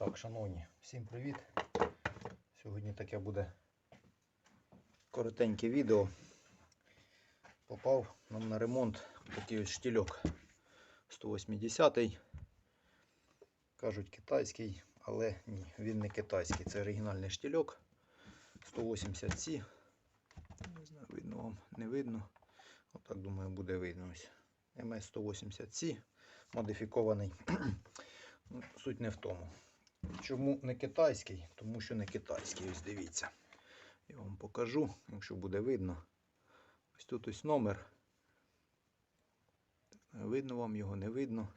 Так, шановні, всім привіт. Сьогодні таке буде коротеньке відео. Попав нам на ремонт такий ось штільок 180-й. Кажуть китайський, але ні, він не китайський. Це оригінальний штільок 180C. Не знаю, видно вам, не видно. Отак думаю, буде видно ось. МС-180C модифікований. Ну, Суть не в тому. Чому не китайський? Тому що не китайський. Ось дивіться. Я вам покажу, якщо буде видно. Ось тут ось номер. Видно вам його, не видно.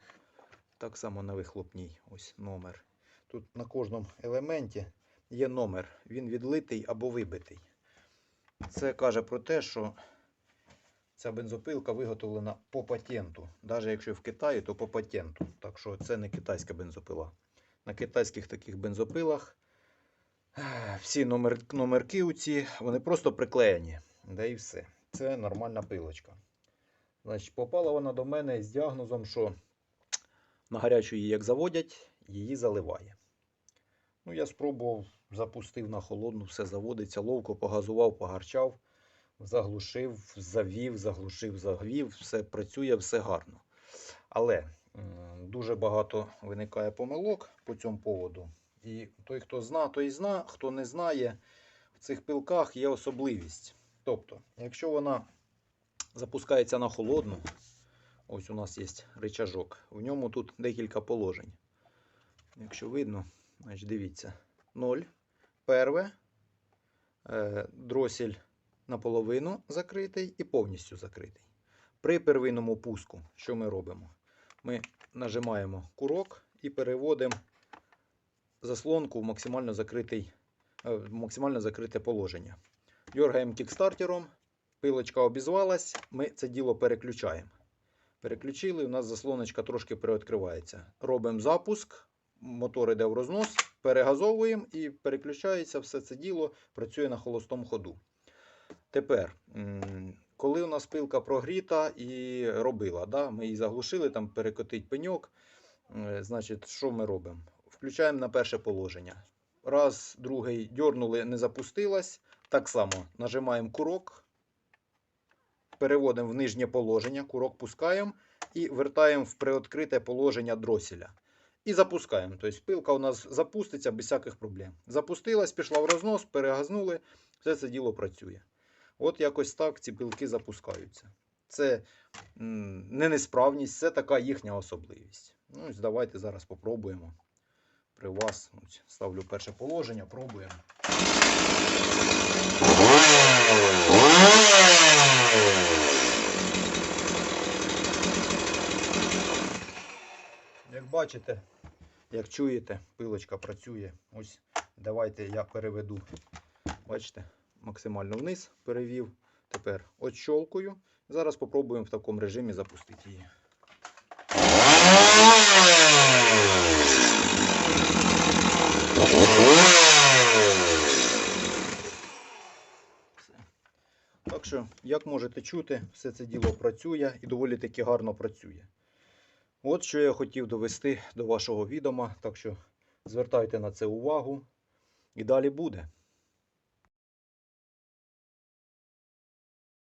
Так само на вихлопній ось номер. Тут на кожному елементі є номер. Він відлитий або вибитий. Це каже про те, що ця бензопилка виготовлена по патенту. Навіть якщо в Китаї, то по патенту. Так що це не китайська бензопила. На китайських таких бензопилах всі номер, номерки у ці, вони просто приклеєні. Да і все. Це нормальна пилочка. Значить, попала вона до мене з діагнозом, що на гарячу її як заводять, її заливає. Ну, я спробував, запустив на холодну, все заводиться, ловко погазував, погарчав, заглушив, завів, заглушив, завів, все працює, все гарно. Але дуже багато виникає помилок по цьому поводу. І той, хто зна, той зна, хто не знає, в цих пилках є особливість. Тобто, якщо вона запускається на холодну, ось у нас є рычажок, в ньому тут декілька положень. Якщо видно, значить дивіться. 0. Перве. Е, дросель наполовину закритий і повністю закритий. При первинному пуску, що ми робимо? Ми нажимаємо курок і переводимо заслонку в максимально, закритий, е, в максимально закрите положення. Дергаємо кікстартером, пилочка обізвалась, ми це діло переключаємо. Переключили, у нас заслоночка трошки переоткривається. Робимо запуск, мотор йде в рознос, перегазовуємо і переключається все це діло, працює на холостому ходу. Тепер, коли у нас пилка прогріта і робила, да, ми її заглушили, там перекотить пеньок, е, значить, що ми робимо? Включаємо на перше положення. Раз, другий дьорнули, не запустилась. Так само нажимаємо курок, переводимо в нижнє положення, курок пускаємо і вертаємо в приоткрите положення дроселя. І запускаємо. Тобто пилка у нас запуститься без всяких проблем. Запустилась, пішла в рознос, перегазнули, все це діло працює. От якось так ці пилки запускаються. Це не несправність, це така їхня особливість. Ну, давайте зараз попробуємо. При вас ставлю перше положення, пробуємо. Як бачите, як чуєте, пилочка працює. Ось давайте я переведу. Бачите, максимально вниз перевів. Тепер отщолкую. Зараз спробуємо в такому режимі запустити її. Так що, як можете чути, все це діло працює і доволі таки гарно працює. От що я хотів довести до вашого відома. Так що звертайте на це увагу і далі буде.